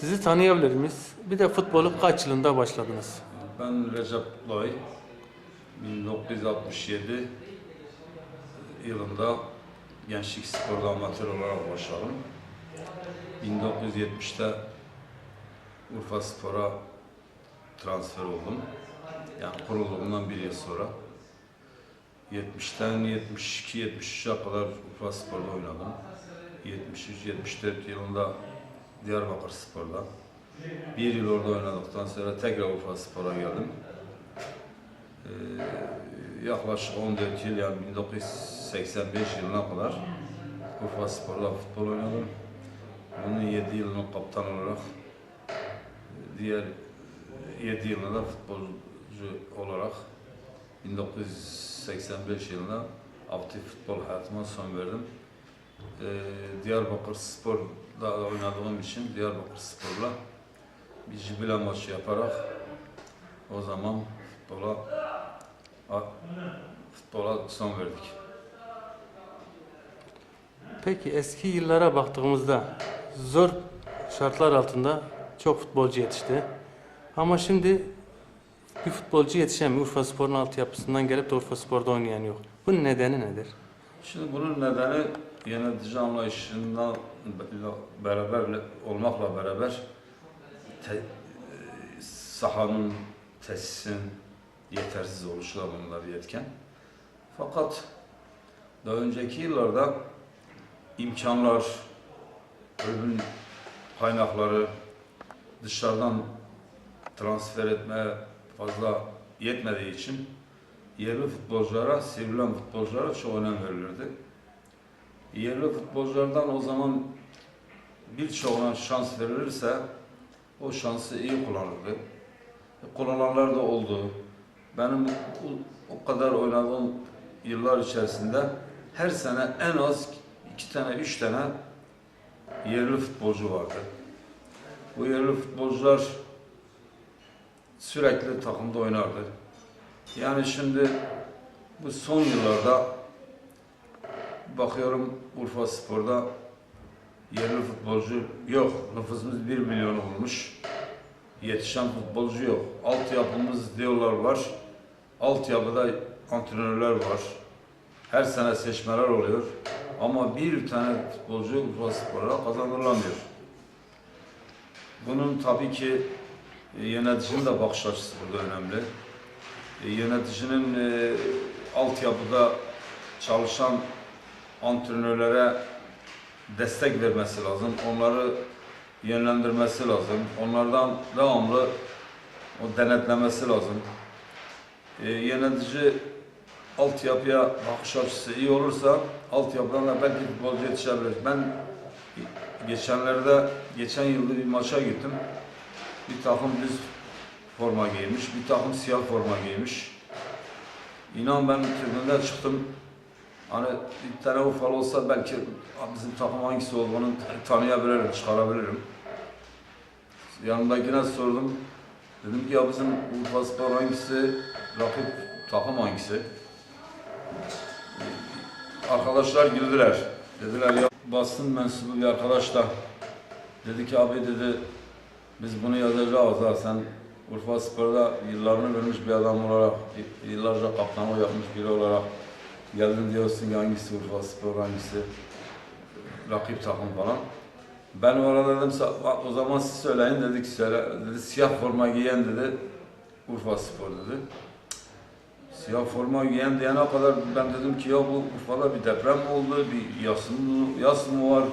Sizi tanıyabilir miyiz? Bir de futbolu kaç yılında başladınız? Ben Recep Loy. 1967 yılında Gençlik Spor'da amatör olarak başladım. 1970'te Urfa Spor'a transfer oldum. Yani kurulduğundan bir yıl sonra. 70'ten 72-73'e kadar Urfa Spor'da oynadım. 73-74 yılında Diyarbakır Spor'da. Bir yıl orada oynadıktan sonra tekrar Urfa Spor'a geldim. Ee, yaklaşık 14 yıl yani 1985 yılına kadar Urfa Spor'da futbol oynadım. Bunun 7 yılını kaptan olarak diğer 7 yılını da futbolcu olarak 1985 yılında aktif futbol hayatıma son verdim. Ee, Diyarbakır Spor'da oynadığım için Diyarbakır Spor'la bir jibile maçı yaparak o zaman futbola futbola son verdik. Peki eski yıllara baktığımızda zor şartlar altında çok futbolcu yetişti. Ama şimdi bir futbolcu yetişemiyor. Urfa Spor'un altyapısından gelip de Urfa Spor'da oynayan yok. Bunun nedeni nedir? Şimdi bunun nedeni yönetici anlayışından beraber olmakla beraber te, sahanın, tesisin yetersiz oluşu da bunda bir etken. Fakat daha önceki yıllarda imkanlar, ürün kaynakları dışarıdan transfer etmeye fazla yetmediği için yerli futbolculara, sivrilen futbolculara çok önem verilirdi. Yerli futbolculardan o zaman birçoğuna şans verilirse o şansı iyi kullanırdı. Kullananlar da oldu. Benim o kadar oynadığım yıllar içerisinde her sene en az iki tane, üç tane yerli futbolcu vardı. Bu yerli futbolcular sürekli takımda oynardı. Yani şimdi bu son yıllarda bakıyorum Urfa Spor'da yerli futbolcu yok. Nüfusumuz 1 milyonu bulmuş. Yetişen futbolcu yok. Altyapımız diyorlar var. Altyapıda antrenörler var. Her sene seçmeler oluyor. Ama bir tane futbolcu Urfa Spor'a kazanılamıyor. Bunun tabii ki e, yöneticinin de bakış açısı burada önemli. E, yöneticinin e, altyapıda çalışan antrenörlere destek vermesi lazım. Onları yönlendirmesi lazım. Onlardan devamlı o denetlemesi lazım. E, yönetici altyapıya bakış açısı iyi olursa altyapıdan da belki futbolcu yetişebilir. Ben geçenlerde, geçen yılda bir maça gittim. Bir takım düz forma giymiş, bir takım siyah forma giymiş. İnan ben tribünden çıktım. Hani bir tane Urfalı olsa belki bizim takım hangisi olduğunu tanıyabilirim, çıkarabilirim. Yanındakine sordum. Dedim ki ya bizim Urfa Spor hangisi, rakip takım hangisi? Arkadaşlar güldüler. Dediler ya basın mensubu bir arkadaş da dedi ki abi dedi biz bunu yazacağız ha sen Urfa Spor'da yıllarını vermiş bir adam olarak, yıllarca kaptanlık yapmış biri olarak geldin diyorsun ki hangisi Urfa Spor, hangisi rakip takım falan. Ben orada dedim "Sa- o zaman siz söyleyin dedik söyle dedi siyah forma giyen dedi Urfa Spor dedi. Siyah forma giyen diyene kadar ben dedim ki ya bu Urfa'da bir deprem oldu, bir yas mı, yas mı var?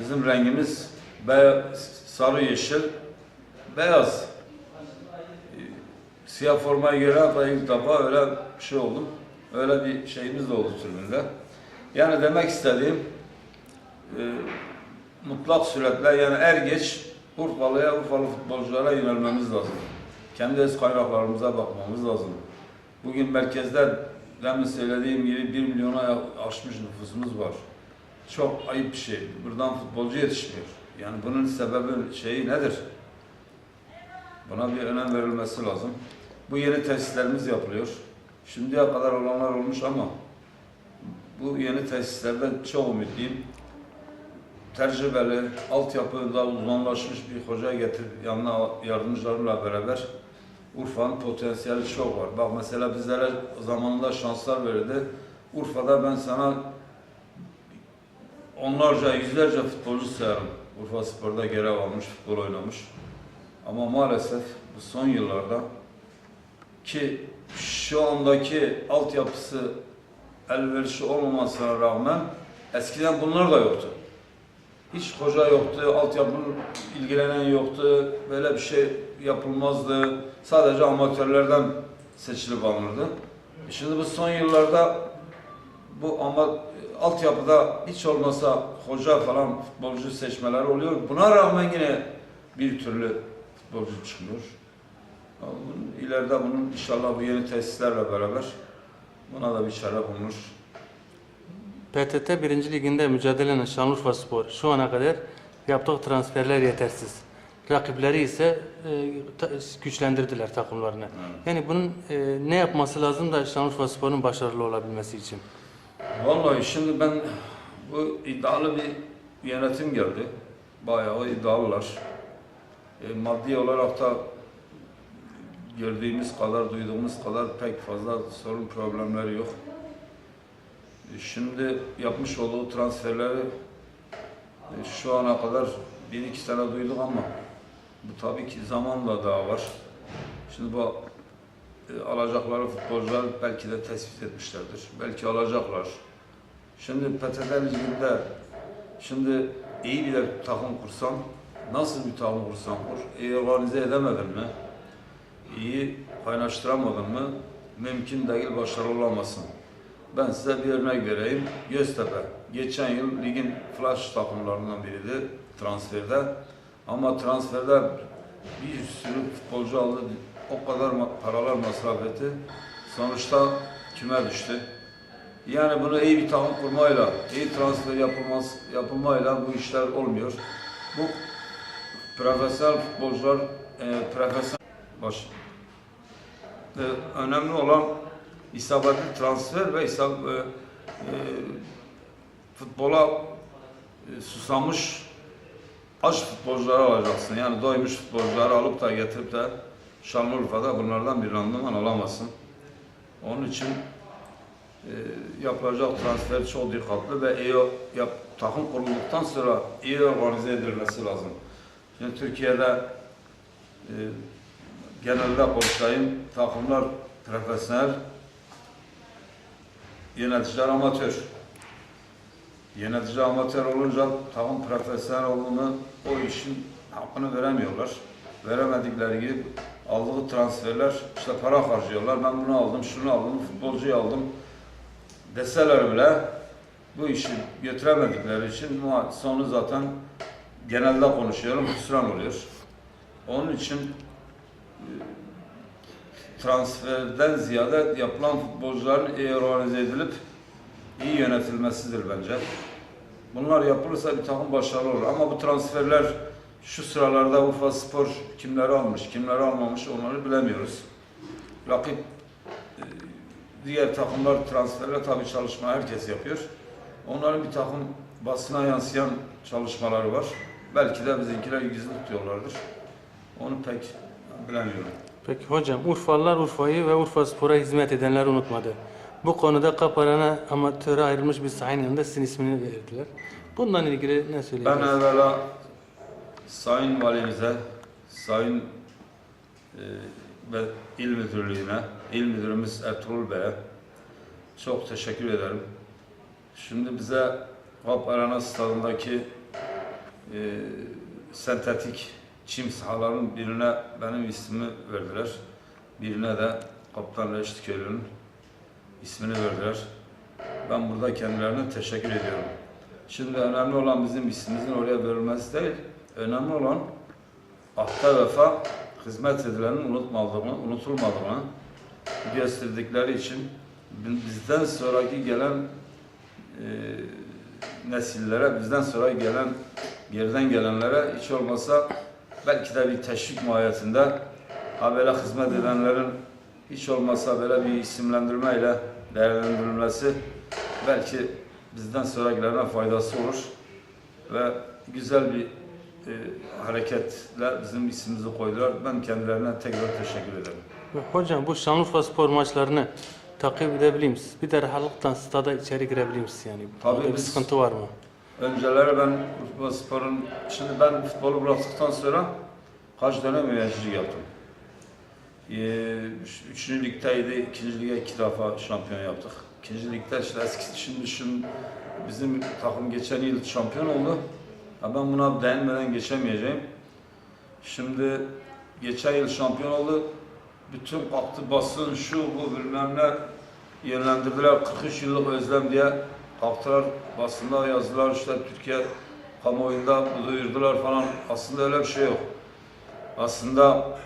Bizim rengimiz be, sarı yeşil, beyaz. Ee, Siyah formayı gören kadar ilk defa öyle bir şey oldum. Öyle bir şeyimiz de oldu tribünde. Yani demek istediğim e, mutlak suretle yani er geç Urfalı'ya, Urfalı futbolculara yönelmemiz lazım. Kendi öz kaynaklarımıza bakmamız lazım. Bugün merkezde demin söylediğim gibi 1 milyona aşmış nüfusumuz var. Çok ayıp bir şey. Buradan futbolcu yetişmiyor. Yani bunun sebebi şeyi nedir? Buna bir önem verilmesi lazım. Bu yeni tesislerimiz yapılıyor. Şimdiye kadar olanlar olmuş ama bu yeni tesislerden çok ümitliyim. tecrübeli, altyapıda uzmanlaşmış bir hoca getirip yanına yardımcılarıyla beraber Urfa'nın potansiyeli çok var. Bak mesela bizlere zamanında şanslar verildi. Urfa'da ben sana onlarca, yüzlerce futbolcu sayarım. Urfa Spor'da görev almış, futbol oynamış. Ama maalesef bu son yıllarda ki şu andaki altyapısı elverişli olmamasına rağmen eskiden bunlar da yoktu. Hiç hoca yoktu, altyapının ilgilenen yoktu, böyle bir şey yapılmazdı. Sadece amatörlerden seçilip alınırdı. Şimdi bu son yıllarda bu ama altyapıda hiç olmasa hoca falan futbolcu seçmeleri oluyor. Buna rağmen yine bir türlü futbolcu çıkmıyor. Bunun- İleride bunun inşallah bu yeni tesislerle beraber buna da bir çare bulunur. PTT 1. Liginde mücadele eden Şanlıurfa Spor şu ana kadar yaptığı transferler yetersiz. Rakipleri ise e, güçlendirdiler takımlarını. Yani bunun e, ne yapması lazım da Şanlıurfa Spor'un başarılı olabilmesi için? Vallahi şimdi ben bu iddialı bir yönetim geldi. Bayağı iddialılar. E, maddi olarak da gördüğümüz kadar, duyduğumuz kadar pek fazla sorun problemleri yok. E, şimdi yapmış olduğu transferleri e, şu ana kadar bir iki tane duyduk ama bu tabii ki zamanla daha var. Şimdi bu e, alacakları futbolcular belki de tespit etmişlerdir. Belki alacaklar. Şimdi PTT Ligi'nde şimdi iyi bir takım kursan, nasıl bir takım kursan kur, iyi organize edemedin mi, iyi kaynaştıramadın mı, mümkün değil başarılı olamazsın. Ben size bir örnek vereyim. Göztepe, geçen yıl ligin flash takımlarından biriydi transferde. Ama transferde bir sürü futbolcu aldı, o kadar paralar masraf etti. Sonuçta küme düştü. Yani bunu iyi bir takım kurmayla, iyi transfer yapılmaz, yapılmayla bu işler olmuyor. Bu profesyonel futbolcular, e, profesyonel baş. E, önemli olan isabetli transfer ve isab, e, e, futbola e, susamış aç futbolcuları alacaksın. Yani doymuş futbolcuları alıp da getirip de Şanlıurfa'da bunlardan bir randıman alamazsın. Onun için e, yapılacak transfer çok dikkatli ve iyi yap, takım kurulduktan sonra iyi organize edilmesi lazım. Şimdi Türkiye'de e, genelde konuşayım, takımlar profesyonel, yöneticiler amatör. Yönetici amatör olunca takım profesyonel olduğunu o işin hakkını veremiyorlar. Veremedikleri gibi aldığı transferler işte para harcıyorlar. Ben bunu aldım, şunu aldım, futbolcuyu aldım deseler bile bu işi götüremedikleri için sonu zaten genelde konuşuyorum, hüsran oluyor. Onun için transferden ziyade yapılan futbolcuların iyi organize edilip iyi yönetilmesidir bence. Bunlar yapılırsa bir takım başarılı olur. Ama bu transferler şu sıralarda Urfa Spor kimleri almış, kimleri almamış onları bilemiyoruz. Rakip e, diğer takımlar transferle tabii çalışma herkes yapıyor. Onların bir takım basına yansıyan çalışmaları var. Belki de bizimkiler gizli tutuyorlardır. Onu pek bilemiyorum. Peki hocam Urfalılar Urfa'yı ve Urfa Spor'a hizmet edenleri unutmadı. Bu konuda Kaparan'a amatöre ayrılmış bir sahanın yanında sizin ismini verdiler. Bundan ilgili ne Ben söyleyeceksiniz? evvela Sayın Valimize, Sayın e, ve İl Müdürlüğü'ne, İl Müdürümüz Ertuğrul Bey'e çok teşekkür ederim. Şimdi bize Kap Arena stadındaki e, sentetik çim sahaların birine benim ismimi verdiler. Birine de Kaptan Reşit Köylü'nün ismini verdiler. Ben burada kendilerine teşekkür ediyorum. Şimdi önemli olan bizim ismimizin oraya verilmesi değil, önemli olan ahta vefa hizmet edilenin unutmadığını, unutulmadığını gösterdikleri için bizden sonraki gelen e, nesillere, bizden sonra gelen geriden gelenlere hiç olmasa belki de bir teşvik mahiyetinde ha böyle hizmet edenlerin hiç olmasa böyle bir isimlendirmeyle değerlendirilmesi belki bizden sonrakilerine faydası olur ve güzel bir e, hareketle bizim ismimizi koydular. Ben kendilerine tekrar teşekkür ederim. Hocam bu Şanlıurfa spor maçlarını takip edebilir misiniz? Bir de rahatlıkla stada içeri girebilir misiniz yani? Tabii Orada bir biz- sıkıntı var mı? Önceleri ben Urfa Spor'un, şimdi ben futbolu bıraktıktan sonra kaç dönem yöneticilik yaptım. Ee, üç- üçüncü ligdeydi, ikinci lige iki defa şampiyon yaptık. İkinci ligde işte eski şimdi, şimdi bizim takım geçen yıl şampiyon oldu. Ha ben buna değinmeden geçemeyeceğim. Şimdi geçen yıl şampiyon oldu. Bütün kalktı basın şu bu bilmem ne yönlendirdiler 43 yıllık özlem diye kalktılar basında yazdılar işte Türkiye kamuoyunda duyurdular falan aslında öyle bir şey yok. Aslında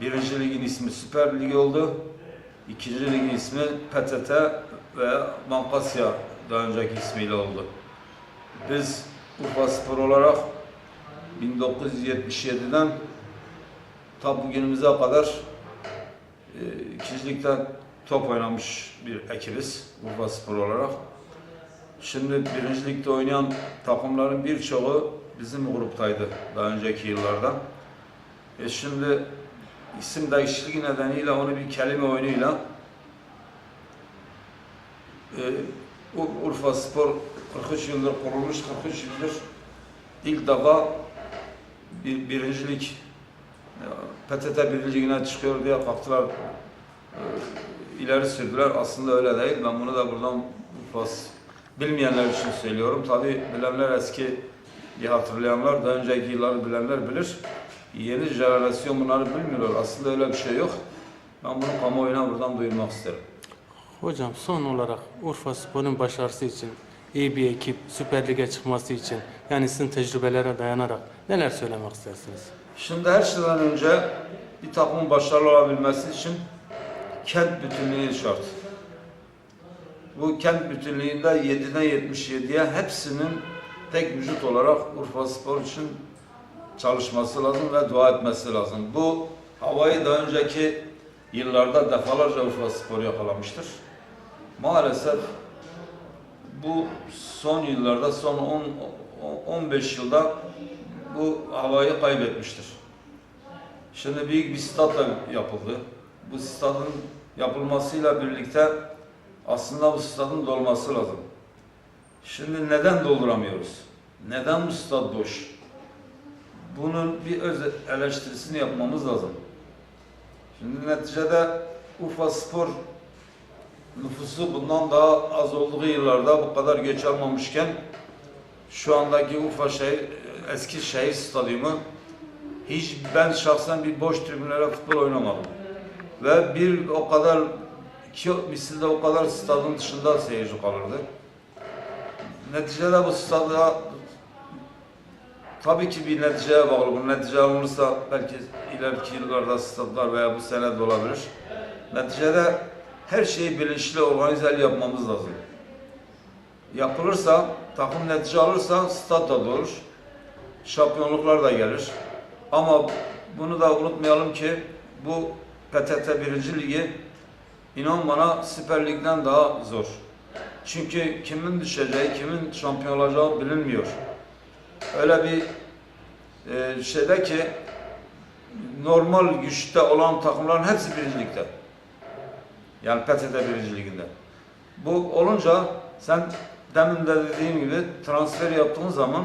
birinci ligin ismi Süper Lig oldu. İkinci ligin ismi PTT ve Mankasya daha önceki ismiyle oldu. Biz Urfa Spor olarak 1977'den ta bugünümüze kadar e, ikinci ligden top oynamış bir ekibiz Urfa Spor olarak. Şimdi birinci ligde oynayan takımların birçoğu bizim gruptaydı daha önceki yıllarda. E şimdi isim değişikliği nedeniyle onu bir kelime oyunuyla e, Ur- Urfa Spor 43 yıldır kurulmuş, 43 yıldır ilk defa bir, birincilik PTT birinci ligine çıkıyor diye kalktılar e, ileri sürdüler. Aslında öyle değil. Ben bunu da buradan Urfa bilmeyenler için söylüyorum. Tabi bilenler eski diye hatırlayanlar, daha önceki yılları bilenler bilir. Yeni jenerasyon bunları bilmiyorlar. Aslında öyle bir şey yok. Ben bunu kamuoyuna buradan duyurmak isterim. Hocam son olarak Urfa Spor'un başarısı için iyi bir ekip Süper Lig'e çıkması için yani sizin tecrübelere dayanarak neler söylemek istersiniz? Şimdi her şeyden önce bir takımın başarılı olabilmesi için kent bütünlüğü şart. Bu kent bütünlüğünde 7'den 77'ye hepsinin tek vücut olarak Urfa Spor için çalışması lazım ve dua etmesi lazım. Bu havayı daha önceki yıllarda defalarca Urfa Spor yakalamıştır. Maalesef bu son yıllarda, son 10 15 yılda bu havayı kaybetmiştir. Şimdi büyük bir stat yapıldı. Bu stadın yapılmasıyla birlikte aslında bu stadın dolması lazım. Şimdi neden dolduramıyoruz? Neden bu stad boş? Bunun bir öz eleştirisini yapmamız lazım. Şimdi neticede Urfa Spor nüfusu bundan daha az olduğu yıllarda bu kadar göç almamışken şu andaki Urfa şehir, eski şehir stadyumu hiç ben şahsen bir boş tribünlere futbol oynamadım. Ve bir o kadar iki misilde o kadar stadın dışında seyirci kalırdı. Neticede bu stada tabii ki bir neticeye bağlı. Bu netice alınırsa belki ileriki yıllarda stadlar veya bu sene de olabilir. Neticede her şeyi bilinçli, organize yapmamız lazım. Yapılırsa, takım netice alırsa stat da olur. Şampiyonluklar da gelir. Ama bunu da unutmayalım ki bu PTT 1. Ligi inan bana Süper Lig'den daha zor. Çünkü kimin düşeceği, kimin şampiyon olacağı bilinmiyor. Öyle bir e, şeyde ki normal güçte olan takımların hepsi birinci ligde. Yani PTT birinci liginde. Bu olunca sen demin de dediğim gibi transfer yaptığın zaman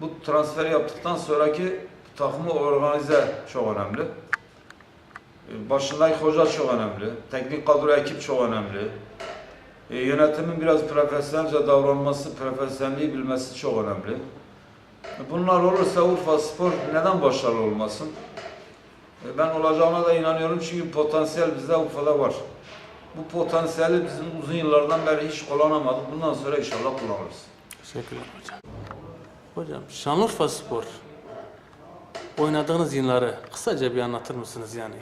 bu transfer yaptıktan sonraki takımı organize çok önemli. Başındaki hoca çok önemli. Teknik kadro ekip çok önemli. E, yönetimin biraz profesyonelce davranması, profesyonelliği bilmesi çok önemli. E, Bunlar olursa Urfa Spor neden başarılı olmasın? E, Ben olacağına da inanıyorum çünkü potansiyel bizde Urfa'da var. Bu potansiyeli bizim uzun yıllardan beri hiç kullanamadık. Bundan sonra inşallah kullanırız. Teşekkürler hocam. Hocam Şanlıurfa Spor oynadığınız yılları kısaca bir anlatır mısınız yani?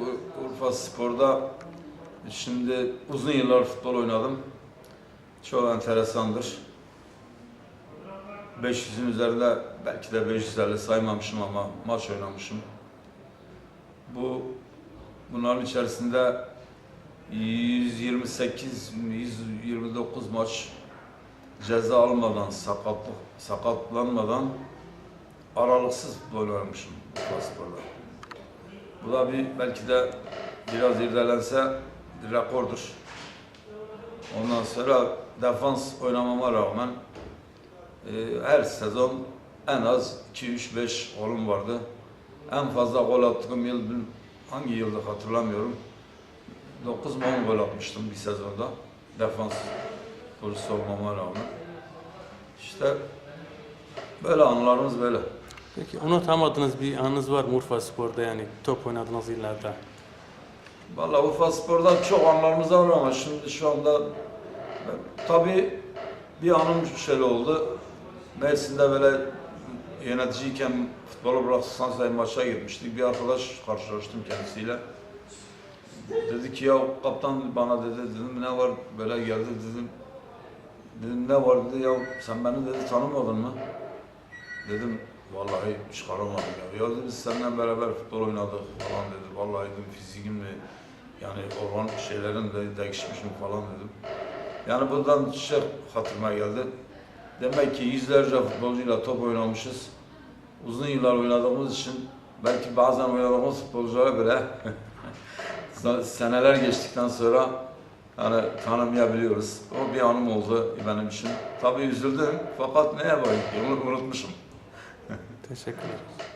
Ur- Urfa Spor'da şimdi uzun yıllar futbol oynadım. Çok enteresandır. 500'ün üzerinde belki de 550 saymamışım ama maç oynamışım. Bu bunların içerisinde 128 129 maç ceza almadan, sakatlık, sakatlanmadan aralıksız futbol oynamışım Urfa Spor'da. Bu da bir belki de biraz irdelense rekordur. Ondan sonra defans oynamama rağmen e, her sezon en az 2-3-5 golüm vardı. En fazla gol attığım yıl hangi yılda hatırlamıyorum. 9 mu 10 gol atmıştım bir sezonda. Defans polisi olmama rağmen. İşte böyle anılarımız böyle. Peki unutamadığınız bir anınız var mı Urfa Spor'da yani top oynadığınız yıllarda? Valla Urfa Spor'dan çok anılarımız var ama şimdi şu anda tabii bir anım şöyle oldu. Mersin'de böyle yöneticiyken futbolu bıraktıktan sonra maça gitmiştik. Bir arkadaş karşılaştım kendisiyle. Dedi ki ya kaptan bana dedi dedim ne var böyle geldi dedim. Dedim ne var dedi ya sen beni dedi tanımadın mı? Dedim vallahi çıkaramadım ya. Ya dedi biz seninle beraber futbol oynadık falan dedi. Vallahi dedim fiziğim mi yani olan şeylerin de değişmiş mi falan dedim. Yani bundan şey hatırıma geldi. Demek ki yüzlerce futbolcuyla top oynamışız. Uzun yıllar oynadığımız için belki bazen oynadığımız futbolculara bile seneler geçtikten sonra yani tanımayabiliyoruz. O bir anım oldu benim için. Tabii üzüldüm fakat ne yapayım onu unutmuşum. Teşekkür ederim.